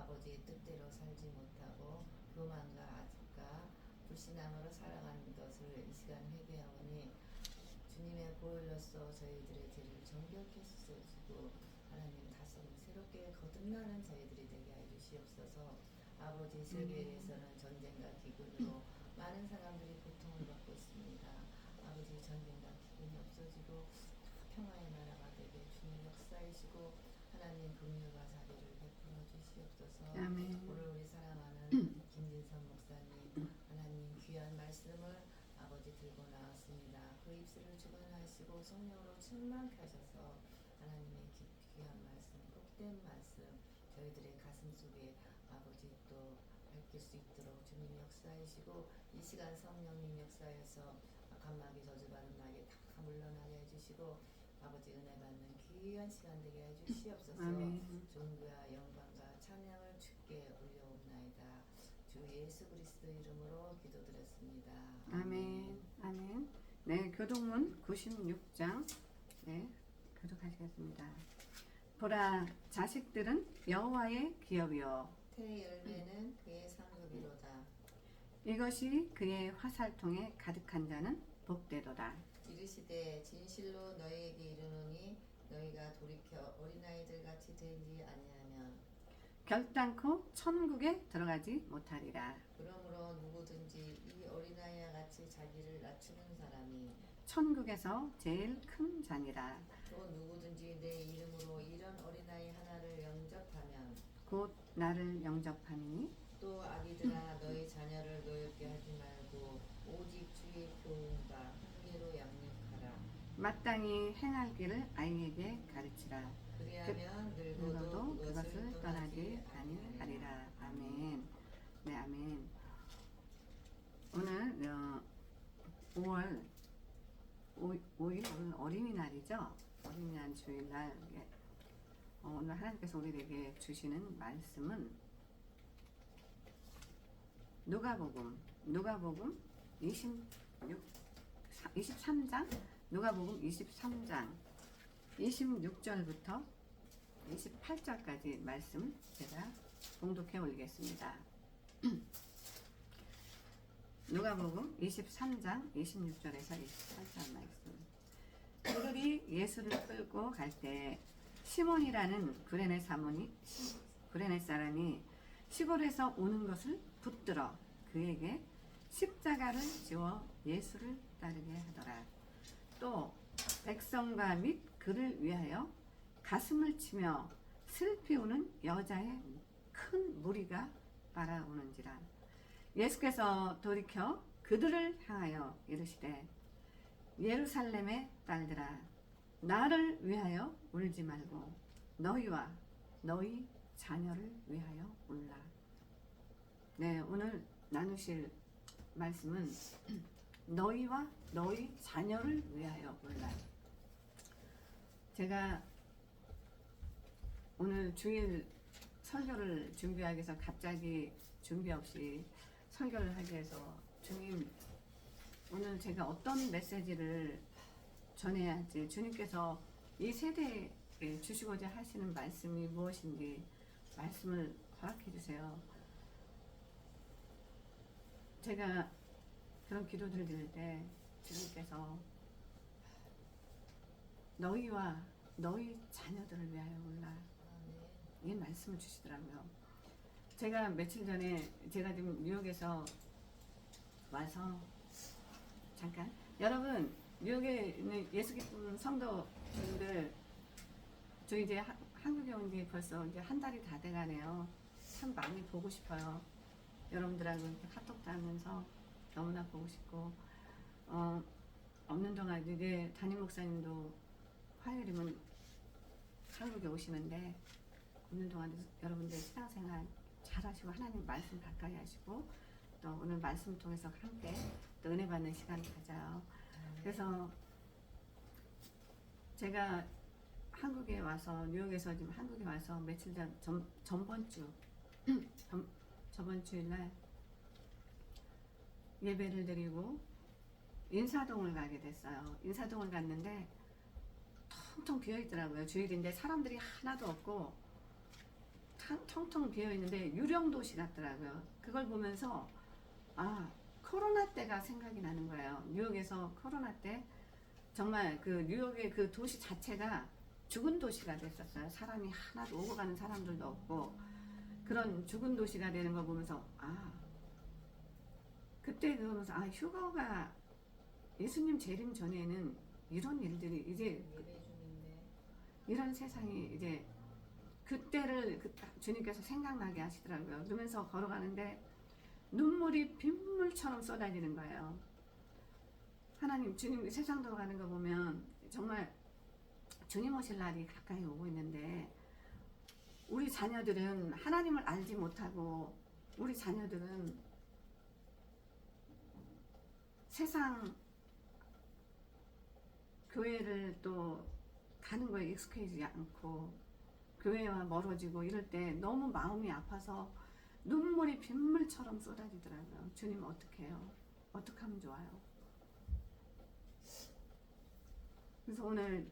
아버지의 뜻대로 살지 못하고 교만과 아집과 불신앙으로 살아가는 것을 이 시간 회개하오니 주님의 보혈로서 저희들의 죄를 정결케 씻어주고 하나님 다시 새롭게 거듭나는 저희들이 되게 해 주시옵소서. 아버지 세계에서는 전쟁과 기근으로 많은 사람들이 고통을 받고 있습니다. 아버지 전쟁과 기근이 없어지고 다 평화의 나라가 되게 주님 역사이시고 하나님 긍휼과 자비를 주시옵소서 아멘. 오늘 우리 사랑하는 김진선 목사님 하나님 귀한 말씀을 아버지 들고 나왔습니다. 그 입술을 주관하시고 성령으로 충만케 하셔서 하나님의 기- 귀한 말씀, 복된 말씀 저희들의 가슴 속에 아버지 또 밝힐 수 있도록 주님 역사이시고 이 시간 성령님 역사에서 감마기 저주받은 마귀 다 물러나게 해주시고 아버지 은혜 받는 귀한 시간 되게 해주시옵소서 아멘. 존귀와 영광과 찬양을 주께 올려옵나이다 주 예수 그리스도 이름으로 기도드렸습니다 아멘. 아멘. 네, 교동문 96장. 네, 교독하시겠습니다. 보라, 자식들은 여호와의 기업이요. 태의 열매는 그의 상급이로다 이것이 그의 화살통에 가득한 자는 복되도다. 이르시되 진실로 너희에게 이르노니 너희가 돌이켜 어린아이들 같이 되지 아니하면 결단코 천국에 들어가지 못하리라. 그러므로 누구든지 이 어린아이와 같이 자기를 낮추는 사람이 천국에서 제일 큰 잔이라. 또 누구든지 내 이름으로 이런 어린아이 하나를 영접하면 곧 나를 영접하니 또 아기들아 너희 자녀를 노엽게 하지 말고 오직 주의 교훈과 훈계로 양육하라 마땅히 행할 길을 아이에게 가르치라. 그리하면 늙어도 늙어도 그것을 떠나지 아니하리라. 아멘. 네, 아멘. 오늘 어, 5월 5, 5일 오늘 어린이날이죠. 어린이날 주일날 예. 어, 오늘 하나님께서 우리에게 주시는 말씀은 누가복음 누가복음 26 23장 누가복음 23장 26절부터 28절까지 말씀 제가 봉독해 올리겠습니다. 누가복음 23장 26절에서 28절 말씀. 그들이 예수를 끌고 갈 때 시몬이라는 구레네 사모니 구레네 사람이 시골에서 오는 것을 붙들어 그에게 십자가를 지워 예수를 따르게 하더라. 또 백성과 및 그를 위하여 가슴을 치며 슬피 우는 여자의 큰 무리가 따라오는지라. 예수께서 돌이켜 그들을 향하여 이르시되 예루살렘의 딸들아 나를 위하여 울지 말고 너희와 너희 자녀를 위하여 울라. 네 오늘 나누실 말씀은 너희와 너희 자녀를 위하여 울라. 제가 오늘 주일 설교를 준비하기 위해서 갑자기 준비 없이 설교를 하기 위해서 주님 오늘 제가 어떤 메시지를 전해야 할지 주님께서 이 세대에 주시고자 하시는 말씀이 무엇인지 말씀을 허락해 주세요. 제가 그런 기도들 드릴 때 주님께서 너희와 너희 자녀들을 위하여 올라. 이 말씀을 주시더라고요. 제가 며칠 전에 제가 지금 뉴욕에서 와서 잠깐 여러분 뉴욕에 있는 예수 기쁨 성도분들 저 이제 하- 한국에 온 지 벌써 이제 한 달이 다 돼가네요. 참 많이 보고 싶어요. 여러분들하고 이렇게 카톡도 하면서 너무나 보고 싶고 어, 없는 동안 이제 담임 목사님도 화요일이면 한국에 오시는데 없는 동안 여러분들 신앙생활 잘하시고 하나님 말씀 가까이 하시고 또 오늘 말씀 통해서 함께 또 은혜 받는 시간 가져요. 그래서 제가 한국에 와서 뉴욕에서 지금 한국에 와서 며칠 전, 전 전번 주 전, 저번 주일날 예배를 드리고 인사동을 가게 됐어요. 인사동을 갔는데 텅텅 비어 있더라고요. 주일인데 사람들이 하나도 없고 텅텅 비어 있는데 유령 도시 같더라고요. 그걸 보면서 아 코로나 때가 생각이 나는 거예요. 뉴욕에서 코로나 때 정말 그 뉴욕의 그 도시 자체가 죽은 도시가 됐었어요. 사람이 하나도 오고 가는 사람들도 없고 그런 죽은 도시가 되는 거 보면서 아 그때 그러면서 아 휴거가 예수님 재림 전에는 이런 일들이 이제 이런 세상이 이제 그때를 그 주님께서 생각나게 하시더라고요. 그러면서 걸어가는데 눈물이 빗물처럼 쏟아지는 거예요. 하나님, 주님 세상 돌아가는 거 보면 정말 주님 오실 날이 가까이 오고 있는데 우리 자녀들은 하나님을 알지 못하고 우리 자녀들은 세상 교회를 또 가는 거에 익숙해지지 않고 교회와 멀어지고 이럴 때 너무 마음이 아파서 눈물이 빗물처럼 쏟아지더라고요. 주님 어떻게 해요? 어떻게 하면 좋아요? 그래서 오늘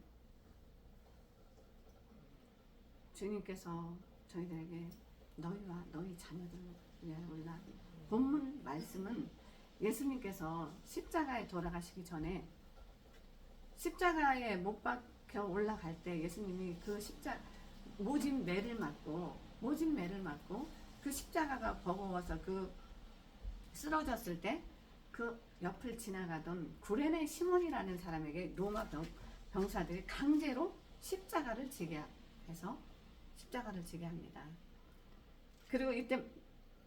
주님께서 저희들에게 너희와 너희 자녀들을 위하여 올라 본문 말씀은 예수님께서 십자가에 돌아가시기 전에 십자가에 못 박혀 올라갈 때 예수님이 그 십자 모진 매를 맞고 모진 매를 맞고 그 십자가가 버거워서 그 쓰러졌을 때 그 옆을 지나가던 구레네 시몬이라는 사람에게 로마 병, 병사들이 강제로 십자가를 지게 해서 십자가를 지게 합니다. 그리고 이때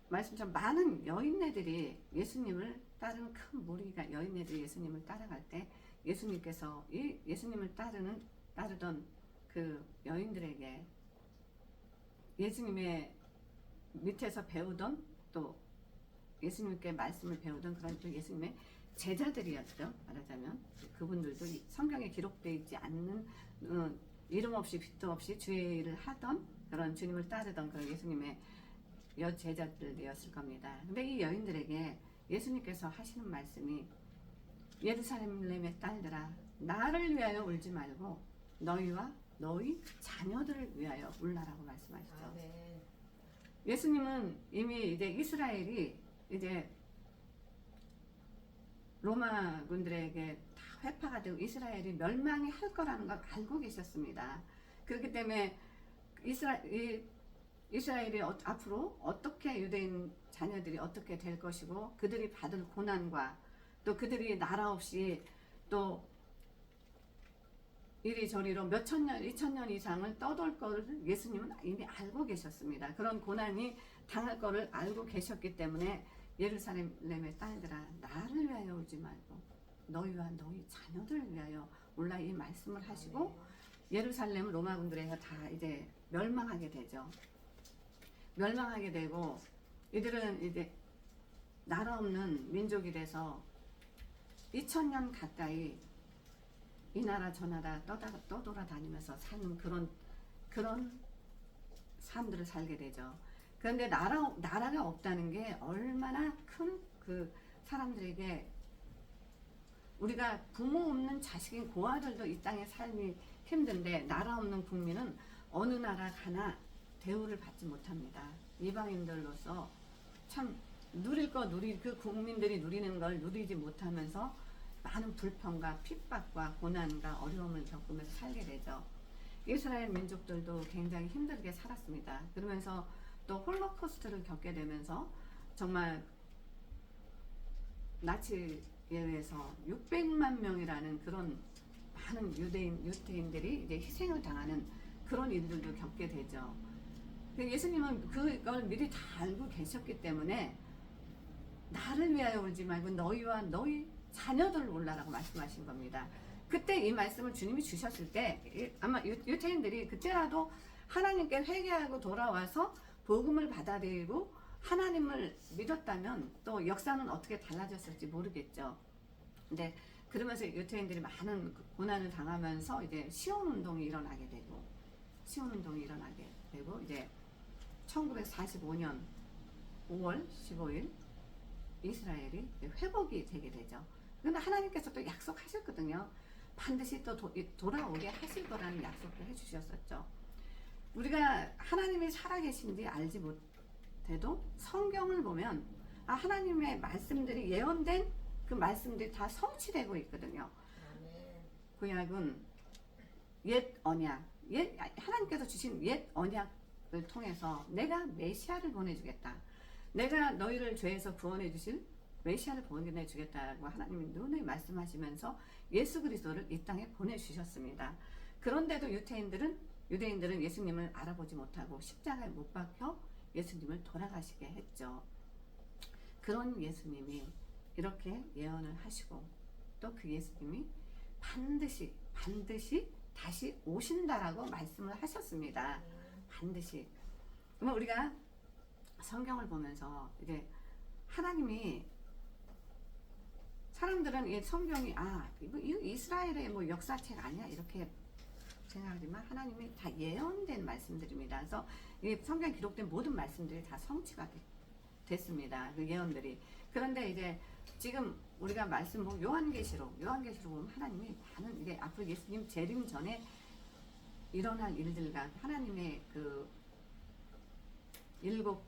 말씀처럼 많은 여인네들이 예수님을 따르는 큰 무리가 여인네들이 예수님을 따라갈 때 예수님께서 이 예수님을 따르는 따르던 그 여인들에게 예수님의 밑에서 배우던 또 예수님께 말씀을 배우던 그런 또 예수님의 제자들이었죠 말하자면 그분들도 이 성경에 기록되어 있지 않는 어, 이름 없이 빛도 없이 주의 일을 하던 그런 주님을 따르던 그런 예수님의 여 제자들이었을 겁니다. 근데 이 여인들에게 예수님께서 하시는 말씀이 예루살렘의 딸들아 나를 위하여 울지 말고 너희와 너희 자녀들을 위하여 울라라고 말씀하시죠. 아멘. 예수님은 이미 이제 이스라엘이 이제 로마 군들에게 다 회파가 되고 이스라엘이 멸망이 할 거라는 걸 알고 계셨습니다. 그렇기 때문에 이스라, 이, 이스라엘이 어- 앞으로 어떻게 유대인 자녀들이 어떻게 될 것이고 그들이 받을 고난과 또 그들이 나라 없이 또 이리저리로 몇천 년, 이천 년 이상을 떠돌 것을 예수님은 이미 알고 계셨습니다. 그런 고난이 당할 것을 알고 계셨기 때문에 예루살렘의 딸들아 나를 위하여 울지 말고 너희와 너희 자녀들을 위하여 올라 이 말씀을 하시고 예루살렘 로마군들에서 다 이제 멸망하게 되죠. 멸망하게 되고 이들은 이제 나라 없는 민족이 돼서 2000년 가까이 이 나라 저 나라 떠다, 떠돌아다니면서 사는 그런 그런 삶들을 살게 되죠. 그런데 나라 나라가 없다는 게 얼마나 큰 그 사람들에게 우리가 부모 없는 자식인 고아들도 이 땅의 삶이 힘든데 나라 없는 국민은 어느 나라 가나 대우를 받지 못합니다. 이방인들로서 참 누릴 거 누리 그 국민들이 누리는 걸 누리지 못하면서 많은 불평과 핍박과 고난과 어려움을 겪으면서 살게 되죠. 이스라엘 민족들도 굉장히 힘들게 살았습니다. 그러면서 또 홀로코스트를 겪게 되면서 정말 나치에 의해서 600만 명이라는 그런 많은 유대인 유태인들이 이제 희생을 당하는 그런 일들도 겪게 되죠. 예수님은 그걸 미리 다 알고 계셨기 때문에 나를 위하여 울지 말고 너희와 너희 자녀들을 울라라고 말씀하신 겁니다. 그때 이 말씀을 주님이 주셨을 때 이- 아마 유- 유태인들이 그때라도 하나님께 회개하고 돌아와서 복음을 받아들이고 하나님을 믿었다면 또 역사는 어떻게 달라졌을지 모르겠죠. 근데 그러면서 유태인들이 많은 그 고난을 당하면서 이제 시온 운동이 일어나게 되고 시온 운동이 일어나게 되고 이제 1945년 5월 15일 이스라엘이 회복이 되게 되죠. 근데 하나님께서 또 약속하셨거든요. 반드시 또 도, 돌아오게 하실 거라는 약속도 해주셨었죠. 우리가 하나님이 살아계신지 알지 못해도 성경을 보면 아 하나님의 말씀들이 예언된 그 말씀들이 다 성취되고 있거든요. 구약은 옛 언약, 옛 하나님께서 주신 옛 언약을 통해서 내가 메시아를 보내주겠다. 내가 너희를 죄에서 구원해 주실 메시아를 보내주겠다라고 하나님이 눈에 말씀하시면서 예수 그리스도를 이 땅에 보내주셨습니다. 그런데도 유태인들은 유대인들은 예수님을 알아보지 못하고 십자가에 못 박혀 예수님을 돌아가시게 했죠. 그런 예수님이 이렇게 예언을 하시고 또 그 예수님이 반드시 반드시 다시 오신다라고 말씀을 하셨습니다. 반드시. 그러면 우리가 성경을 보면서 이제 하나님이 사람들은 이 성경이 아 이스라엘의 뭐 역사책 아니야 이렇게 생각하지만 하나님이 다 예언된 말씀들입니다. 그래서 이 성경 기록된 모든 말씀들이 다 성취가 되- 됐습니다. 그 예언들이. 그런데 이제 지금 우리가 말씀 보면 요한계시록, 요한계시록 보면 하나님이 많은 이게 앞으로 예수님 재림 전에 일어날 일들과 하나님의 그 일곱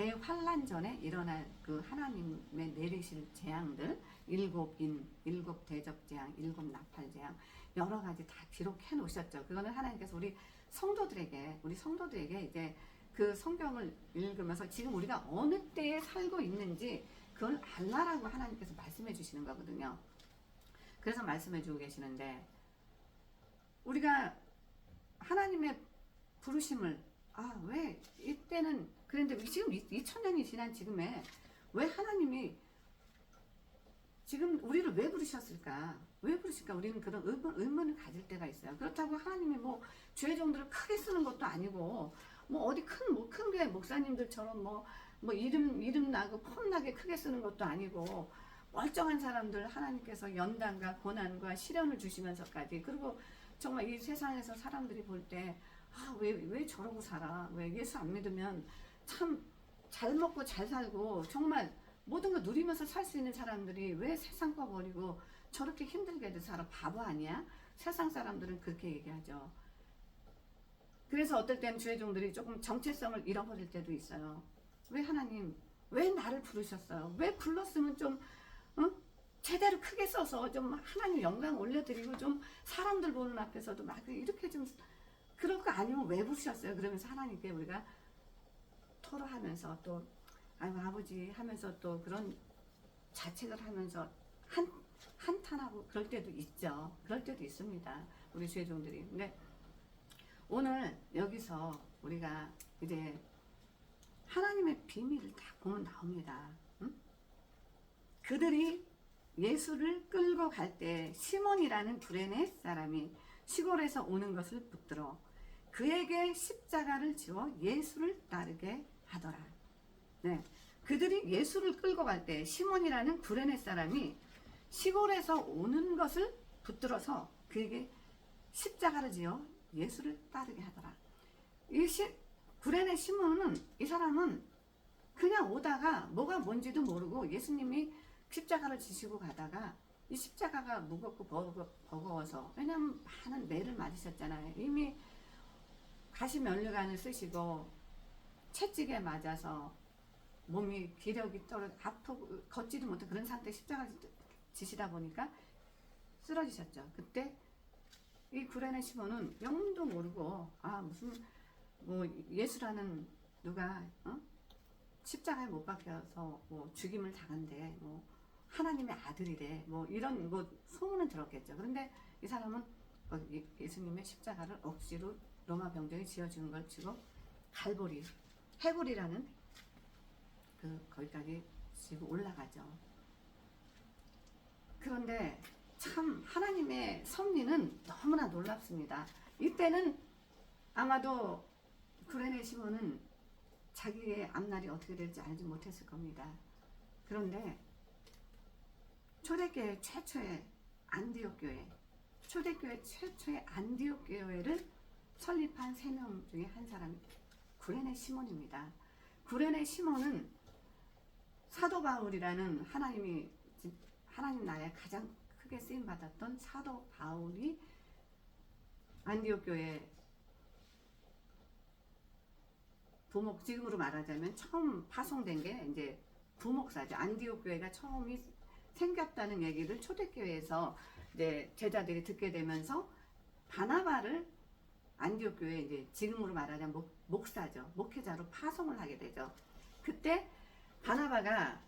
대환란 전에 일어날 그 하나님의 내리실 재앙들 일곱 인, 일곱 대적 재앙, 일곱 나팔 재앙 여러 가지 다 기록해 놓으셨죠. 그거는 하나님께서 우리 성도들에게 우리 성도들에게 이제 그 성경을 읽으면서 지금 우리가 어느 때에 살고 있는지 그걸 알라라고 하나님께서 말씀해 주시는 거거든요. 그래서 말씀해 주고 계시는데 우리가 하나님의 부르심을 아 왜 이때는 그런데 지금 2000년이 지난 지금에 왜 하나님이 지금 우리를 왜 부르셨을까? 왜 부르실까? 우리는 그런 의문, 의문을 가질 때가 있어요. 그렇다고 하나님이 뭐죄 정도를 크게 쓰는 것도 아니고 뭐 어디 큰 뭐큰게 목사님들처럼 뭐뭐 이름 이름 나고 폼 나게 크게 쓰는 것도 아니고 멀쩡한 사람들 하나님께서 연단과 고난과 시련을 주시면서까지 그리고 정말 이 세상에서 사람들이 볼 때 아 왜 왜 저러고 살아 왜 예수 안 믿으면 참 잘 먹고 잘 살고 정말 모든 걸 누리면서 살 수 있는 사람들이 왜 세상 거 버리고 저렇게 힘들게도 살아 바보 아니야 세상 사람들은 그렇게 얘기하죠 그래서 어떨 때는 주의 종들이 조금 정체성을 잃어버릴 때도 있어요 왜 하나님 왜 나를 부르셨어요? 왜 불렀으면 좀 어? 제대로 크게 써서 좀 하나님 영광 올려드리고 좀 사람들 보는 앞에서도 막 이렇게 좀 그럴 거 아니면 왜 부르셨어요? 그러면서 하나님께 우리가 토로하면서 또 아유 아버지 하면서 또 그런 자책을 하면서 한 한탄하고 그럴 때도 있죠. 그럴 때도 있습니다. 우리 죄종들이. 근데 오늘 여기서 우리가 이제 하나님의 비밀을 다 보면 나옵니다. 응? 그들이 예수를 끌고 갈 때 시몬이라는 두레네 사람이 시골에서 오는 것을 붙들어 그에게 십자가를 지워 예수를 따르게 하더라. 네. 그들이 예수를 끌고 갈 때 시몬이라는 구레네 사람이 시골에서 오는 것을 붙들어서 그에게 십자가를 지어 예수를 따르게 하더라. 이 시, 구레네 시몬은 이 사람은 그냥 오다가 뭐가 뭔지도 모르고 예수님이 십자가를 지시고 가다가 이 십자가가 무겁고 버거, 버거워서 왜냐면 많은 매를 맞으셨잖아요. 이미 가시 면류관을 쓰시고 채찍에 맞아서 몸이 기력이 떨어 아프고 걷지도 못해 그런 상태 십자가 지시다 보니까 쓰러지셨죠. 그때 이 구레네 시몬은 영문도 모르고 아 무슨 뭐 예수라는 누가 어? 십자가에 못 박혀서 뭐 죽임을 당한대 뭐 하나님의 아들이래 뭐 이런 뭐 소문은 들었겠죠. 그런데 이 사람은 예수님의 십자가를 억지로 로마 병정이 지어주는 걸 치고 갈보리 해골이라는 그 거기까지 지고 올라가죠. 그런데 참 하나님의 섭리는 너무나 놀랍습니다. 이때는 아마도 구레네 시몬은 자기의 앞날이 어떻게 될지 알지 못했을 겁니다. 그런데 초대교회 최초의 안디옥 교회, 초대교회 최초의 안디옥 교회를 설립한 세 명 중에 한 사람이 구레네 시몬입니다. 구레네 시몬은 사도 바울이라는 하나님이 하나님 나라에 가장 크게 쓰임 받았던 사도 바울이 안디옥 교회 부목 지금으로 말하자면 처음 파송된 게 이제 부목사죠. 안디옥 교회가 처음이 생겼다는 얘기를 초대교회에서 이제 제자들이 듣게 되면서 바나바를 안디옥 교회 이제 지금으로 말하자면 목, 목사죠. 목회자로 파송을 하게 되죠. 그때 바나바가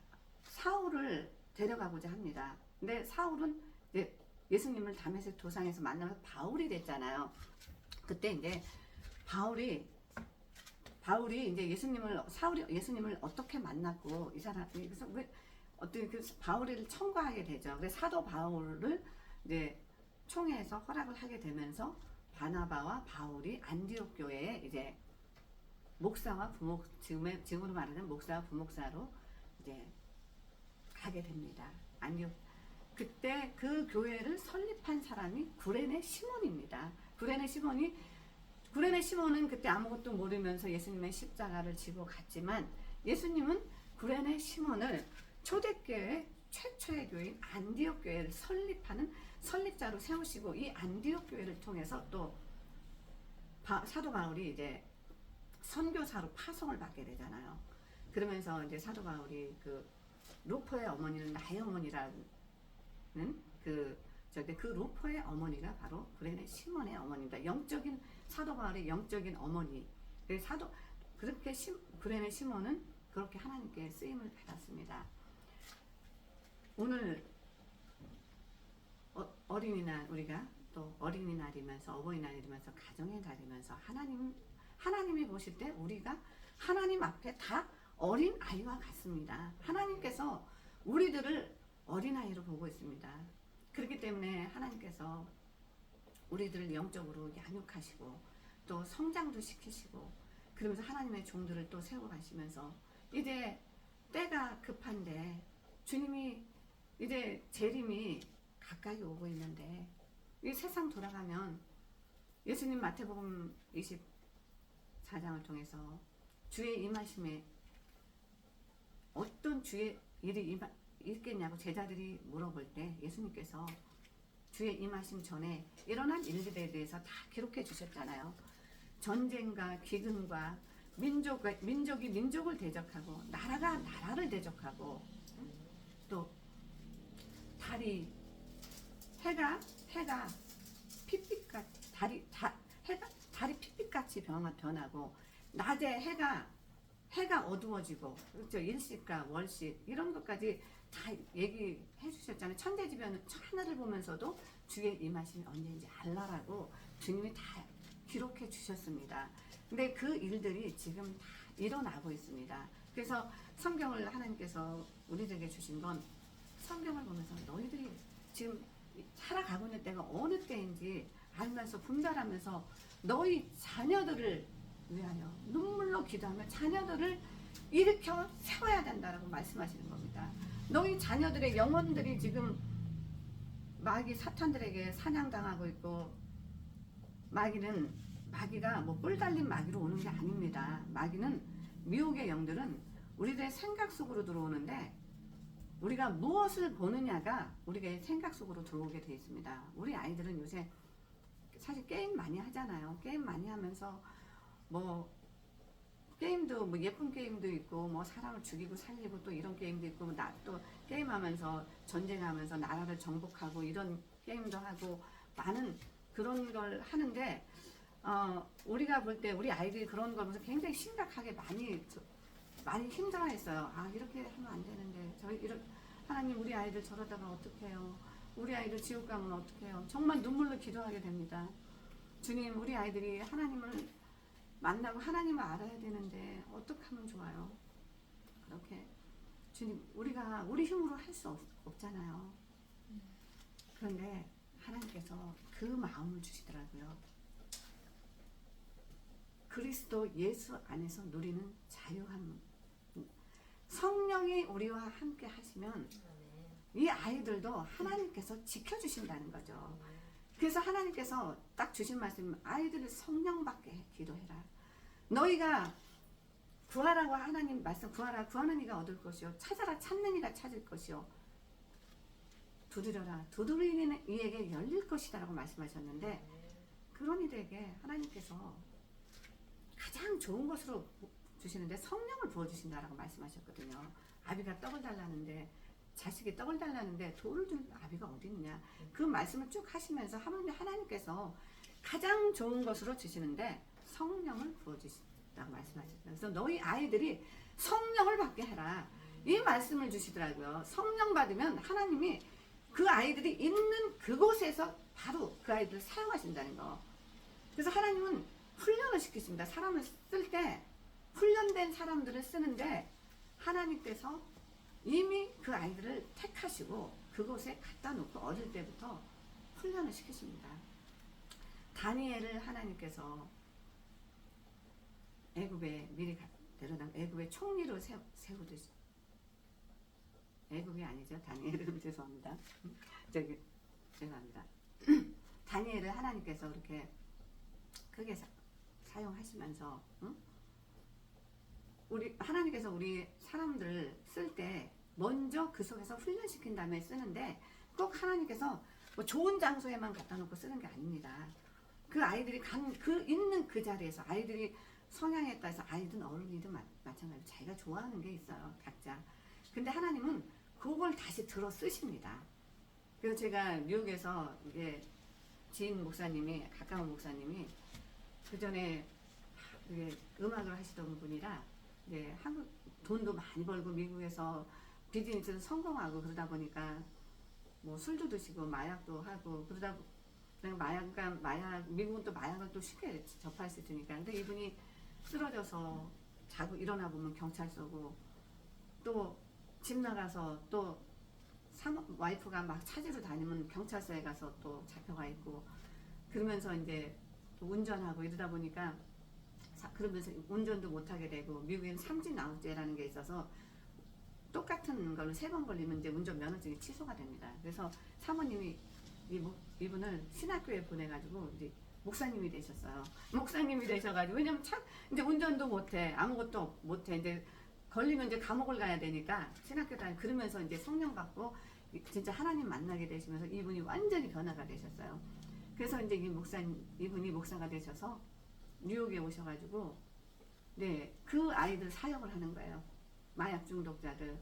사울을 데려가고자 합니다. 근데 사울은 이제 예수님을 담에색 도상에서 만나서 바울이 됐잖아요. 그때 이제 바울이 바울이 이제 예수님을 사울이 예수님을 어떻게 만났고 이 사람 그래서 왜 어떤 그 바울을 청구하게 되죠. 그래서 사도 바울을 이제 총회에서 허락을 하게 되면서 바나바와 바울이 안디옥 교회에 이제 목사와 부목 지금으로 말하는 목사와 부목사로 이제 가게 됩니다. 안디옥 그때 그 교회를 설립한 사람이 구레네 시몬입니다. 구레네 시몬이 구레네 시몬은 그때 아무것도 모르면서 예수님의 십자가를 지고 갔지만 예수님은 구레네 시몬을 초대교회 최초의 교회인 안디옥 교회를 설립하는 설립자로 세우시고 이 안디옥 교회를 통해서 또 바- 사도 바울이 이제 선교사로 파송을 받게 되잖아요. 그러면서 이제 사도 바울이 그 루포의 어머니는 나의 어머니라는 그 저기 그 루포의 어머니가 바로 그레네 시몬의 어머니입니다. 영적인 사도 바울의 영적인 어머니. 그 사도 그렇게 시, 그레네 시몬은 그렇게 하나님께 쓰임을 받았습니다. 오늘 어, 어린이날 우리가 또 어린이날이면서 어버이날이면서 가정의 날이면서 하나님 하나님이 보실 때 우리가 하나님 앞에 다 어린 아이와 같습니다. 하나님께서 우리들을 어린 아이로 보고 있습니다. 그렇기 때문에 하나님께서 우리들을 영적으로 양육하시고 또 성장도 시키시고 그러면서 하나님의 종들을 또 세워 가시면서 이제 때가 급한데 주님이 이제 재림이 가까이 오고 있는데 이 세상 돌아가면 예수님 마태복음 24장을 통해서 주의 임하심에 어떤 주의 일이 임하, 있겠냐고 제자들이 물어볼 때 예수님께서 주의 임하심 전에 일어난 일들에 대해서 다 기록해 주셨잖아요. 전쟁과 기근과 민족 민족이 민족을 대적하고 나라가 나라를 대적하고 또 달이 해가 해가 핏빛같 달이 다, 해가 달이 핏빛같이 변화 변하고 낮에 해가 해가 어두워지고 그렇죠 일식과 월식 이런 것까지 다 얘기해 주셨잖아요 천대지변 하늘을 보면서도 주의 임하심이 언제인지 알라라고 주님이 다 기록해 주셨습니다. 근데 그 일들이 지금 다 일어나고 있습니다. 그래서 성경을 하나님께서 우리들에게 주신 건 성경을 보면서 너희들이 지금 살아가고 있는 때가 어느 때인지 알면서 분별하면서 너희 자녀들을 위하여 눈물로 기도하며 자녀들을 일으켜 세워야 된다라고 말씀하시는 겁니다. 너희 자녀들의 영혼들이 지금 마귀 사탄들에게 사냥당하고 있고 마귀는 마귀가 뭐 뿔 달린 마귀로 오는 게 아닙니다. 마귀는 미혹의 영들은 우리들의 생각 속으로 들어오는데 우리가 무엇을 보느냐가 우리의 생각 속으로 들어오게 돼 있습니다. 우리 아이들은 요새 사실 게임 많이 하잖아요. 게임 많이 하면서 뭐 게임도 뭐 예쁜 게임도 있고 뭐 사람을 죽이고 살리고 또 이런 게임도 있고 뭐나또 게임하면서 전쟁하면서 나라를 정복하고 이런 게임도 하고 많은 그런 걸 하는데 어 우리가 볼 때 우리 아이들이 그런 걸 보면서 굉장히 심각하게 많이 저- 많이 힘들어했어요. 아 이렇게 하면 안 되는데 저희 이런 하나님 우리 아이들 저러다가 어떡해요? 우리 아이들 지옥 가면 어떡해요? 정말 눈물로 기도하게 됩니다. 주님 우리 아이들이 하나님을 만나고 하나님을 알아야 되는데 어떻게 하면 좋아요? 그렇게 주님 우리가 우리 힘으로 할 수 없잖아요. 그런데 하나님께서 그 마음을 주시더라고요. 그리스도 예수 안에서 누리는 자유함. 성령이 우리와 함께 하시면. 이 아이들도 하나님께서 지켜주신다는 거죠. 그래서 하나님께서 딱 주신 말씀, 아이들을 성령 받게 기도해라. 너희가 구하라고 하나님 말씀, 구하라, 구하는 이가 얻을 것이요. 찾아라, 찾는 이가 찾을 것이요. 두드려라, 두드리는 이에게 열릴 것이다라고 말씀하셨는데, 그런 이들에게 하나님께서 가장 좋은 것으로 주시는데 성령을 부어 주신다라고 말씀하셨거든요. 아비가 떡을 달라는데 자식이 떡을 달라는데 돌을 주는 아비가 어디 있느냐. 그 말씀을 쭉 하시면서 하나님, 하나님께서 가장 좋은 것으로 주시는데 성령을 부어 주신다고 말씀하셨어요. 그래서 너희 아이들이 성령을 받게 해라. 이 말씀을 주시더라고요. 성령 받으면 하나님이 그 아이들이 있는 그곳에서 바로 그 아이들을 사용하신다는 거. 그래서 하나님은 훈련을 시키십니다. 사람을 쓸 때 훈련된 사람들을 쓰는데 하나님께서 이미 그 아이들을 택하시고 그곳에 갖다 놓고 어릴 때부터 훈련을 시키십니다. 다니엘을 하나님께서 애굽에 미리 가- 데려다 애굽의 총리로 세, 세우듯이. 애굽이 아니죠. 다니엘은. 죄송합니다. 저기 죄송합니다. 다니엘을 하나님께서 그렇게 크게 사, 사용하시면서 응? 우리 하나님께서 우리 사람들을 쓸 때 먼저 그 속에서 훈련시킨 다음에 쓰는데 꼭 하나님께서 뭐 좋은 장소에만 갖다 놓고 쓰는 게 아닙니다. 그 아이들이 간 그 있는 그 자리에서 아이들이 성향에 따라서 아이든 어른이든 마, 마찬가지로 자기가 좋아하는 게 있어요 각자. 근데 하나님은 그걸 다시 들어 쓰십니다. 그래서 제가 뉴욕에서 이게 지인 목사님이 가까운 목사님이 그 전에 음악을 하시던 분이라 네, 한국 돈도 많이 벌고 미국에서 비즈니스를 성공하고 그러다 보니까 뭐 술도 드시고 마약도 하고 그러다 보- 그냥 마약, 그러니까 마약 미국은 또 마약을 또 쉽게 접할 수 있으니까. 근데 이분이 쓰러져서 자고 일어나 보면 경찰서고 또 집 나가서 또 사, 와이프가 막 찾으러 다니면 경찰서에 가서 또 잡혀가 있고 그러면서 이제 또 운전하고 이러다 보니까 사- 그러면서 운전도 못하게 되고 미국에는 삼진 아웃제라는 게 있어서 똑같은 걸로 세 번 걸리면 이제 운전 면허증이 취소가 됩니다. 그래서 사모님이 이 목- 이분을 신학교에 보내가지고 이제 목사님이 되셨어요. 목사님이 되셔가지고 왜냐면 참 이제 운전도 못해 아무것도 못해 이제 걸리면 이제 감옥을 가야 되니까 신학교 다니 그러면서 이제 성령 받고 이- 진짜 하나님 만나게 되시면서 이분이 완전히 변화가 되셨어요. 그래서 이제 이 목사 이분이 목사가 되셔서 뉴욕에 오셔가지고 네 그 아이들 사역을 하는 거예요. 마약 중독자들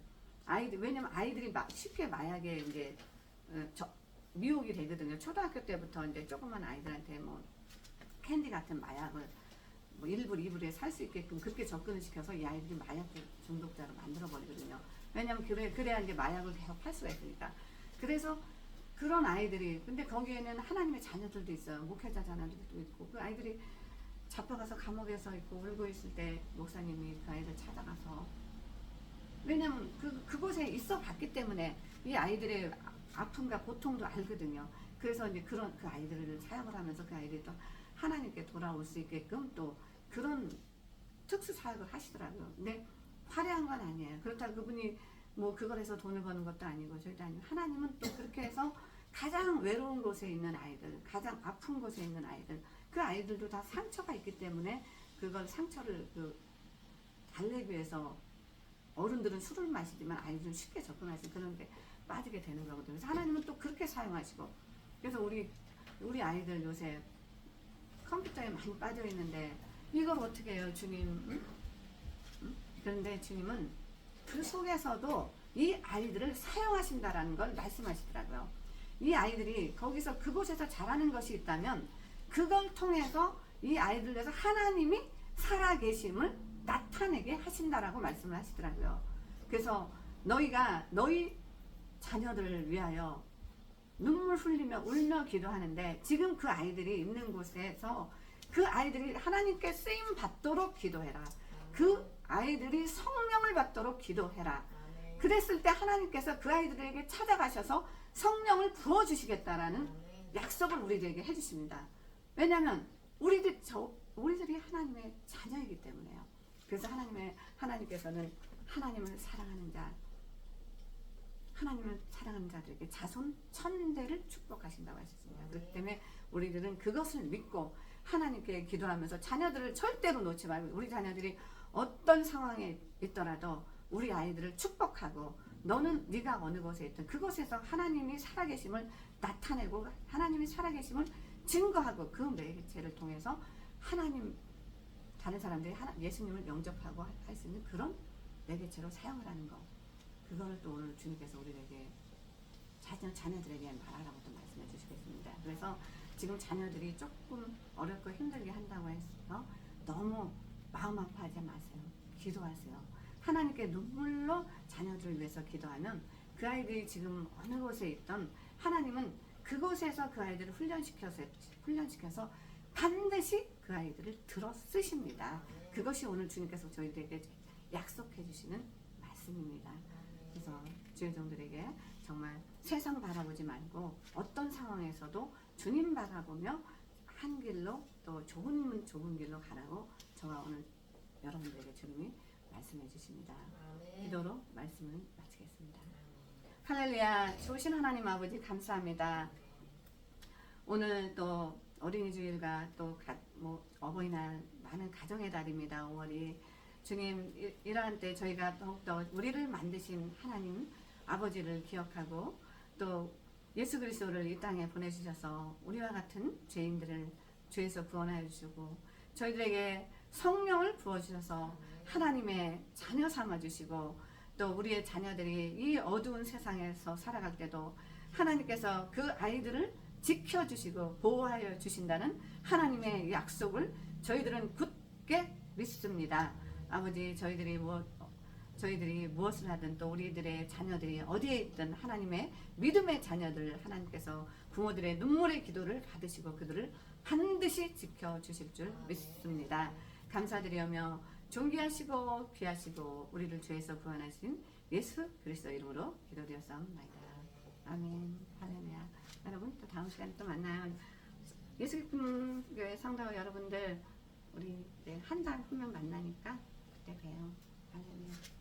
아이들 왜냐면 아이들이 막 쉽게 마약에 이제 어, 저, 미혹이 되거든요. 초등학교 때부터 이제 조그만 아이들한테 뭐 캔디 같은 마약을 뭐 1불, 2불에 살 수 있게끔 그렇게 접근을 시켜서 이 아이들이 마약 중독자로 만들어 버리거든요. 왜냐면 그래 그래야 이제 마약을 계속 팔 수가 있으니까. 그래서 그런 아이들이 근데 거기에는 하나님의 자녀들도 있어요. 목회자 자녀들도 있고 그 아이들이 잡혀가서 감옥에서 있고 울고 있을 때 목사님이 그 아이들 찾아가서 왜냐면 그 그곳에 있어 봤기 때문에 이 아이들의 아- 아픔과 고통도 알거든요. 그래서 이제 그런 그 아이들을 사역을 하면서 그 아이들이 또 하나님께 돌아올 수 있게끔 또 그런 특수 사역을 하시더라고요. 근데 화려한 건 아니에요. 그렇다고 그분이 뭐 그걸 해서 돈을 버는 것도 아니고 절대 아니고 하나님은 또 그렇게 해서 가장 외로운 곳에 있는 아이들, 가장 아픈 곳에 있는 아이들, 그 아이들도 다 상처가 있기 때문에 그걸 상처를 그 달래기 위해서 어른들은 술을 마시지만 아이들은 쉽게 수 그런 데 빠지게 되는 거거든요. 그래서 하나님은 또 그렇게 사용하시고 그래서 우리 우리 아이들 요새 컴퓨터에 많이 빠져 있는데 이걸 어떻게 해요, 주님? 응? 응? 그런데 주님은 그 속에서도 이 아이들을 사용하신다라는 걸 말씀하시더라고요. 이 아이들이 거기서 그곳에서 잘하는 것이 있다면 그걸 통해서 이 아이들에서 하나님이 살아계심을 나타내게 하신다라고 말씀을 하시더라고요. 그래서 너희가 너희 자녀들을 위하여 눈물 흘리며 울며 기도하는데 지금 그 아이들이 있는 곳에서 그 아이들이 하나님께 쓰임 받도록 기도해라. 그 아이들이 성령을 받도록 기도해라. 그랬을 때 하나님께서 그 아이들에게 찾아가셔서 성령을 부어 주시겠다라는 아멘. 약속을 우리들에게 해주십니다. 왜냐하면 우리들 저 우리들이 하나님의 자녀이기 때문에요. 그래서 하나님의 하나님께서는 하나님을 사랑하는 자, 하나님을 사랑하는 자들에게 자손 천대를 축복하신다고 하셨습니다. 그렇기 때문에 우리들은 그것을 믿고 하나님께 기도하면서 자녀들을 절대로 놓지 말고 우리 자녀들이 어떤 상황에 있더라도 우리 아이들을 축복하고 너는 네가 어느 곳에 있든 그곳에서 하나님이 살아계심을 나타내고 하나님이 살아계심을 증거하고 그 매개체를 통해서 하나님 다른 사람들이 하나, 예수님을 영접하고 할 수 있는 그런 매개체로 사용을 하는 거. 그거를 또 오늘 주님께서 우리에게 자녀, 자녀들에게 말하라고 또 말씀해 주시겠습니다. 그래서 지금 자녀들이 조금 어렵고 힘들게 한다고 해서 너무 마음 아파하지 마세요. 기도하세요. 하나님께 눈물로 자녀들을 위해서 기도하면 그 아이들이 지금 어느 곳에 있던 하나님은 그곳에서 그 아이들을 훈련시켜서 훈련시켜서 반드시 그 아이들을 들어 쓰십니다. 그것이 오늘 주님께서 저희들에게 약속해 주시는 말씀입니다. 그래서 주의 종들에게 정말 세상 바라보지 말고 어떤 상황에서도 주님 바라보며 한 길로 또 좋은 좋은 길로 가라고 저와 오늘 여러분들에게 주님이 말씀해 주십니다. 기도로 말씀을. 할렐루야, 좋으신 하나님 아버지 감사합니다. 오늘 또 어린이 주일과 또뭐 어버이날 많은 가정의 달입니다. 5월이 주님 이- 이러한 때 저희가 더욱더 우리를 만드신 하나님 아버지를 기억하고 또 예수 그리스도를 이 땅에 보내주셔서 우리와 같은 죄인들을 죄에서 구원하여 주시고 저희들에게 성령을 부어주셔서 하나님의 자녀 삼아 주시고 또 우리의 자녀들이 이 어두운 세상에서 살아갈 때도 하나님께서 그 아이들을 지켜주시고 보호하여 주신다는 하나님의 약속을 저희들은 굳게 믿습니다. 아버지 저희들이 무엇 저희들이 무엇을 하든 또 우리들의 자녀들이 어디에 있든 하나님의 믿음의 자녀들 하나님께서 부모들의 눈물의 기도를 받으시고 그들을 반드시 지켜 주실 줄 믿습니다. 감사드리며 존귀하시고 귀하시고 우리를 죄에서 구원하신 예수 그리스도 이름으로 기도드렸사옵나이다. 아멘. 할렐루야. 여러분 또 다음 시간에 또 만나요. 예수 교회 성도 여러분들 우리 네, 한달 후면 만나니까 그때 봬요. 할렐루야.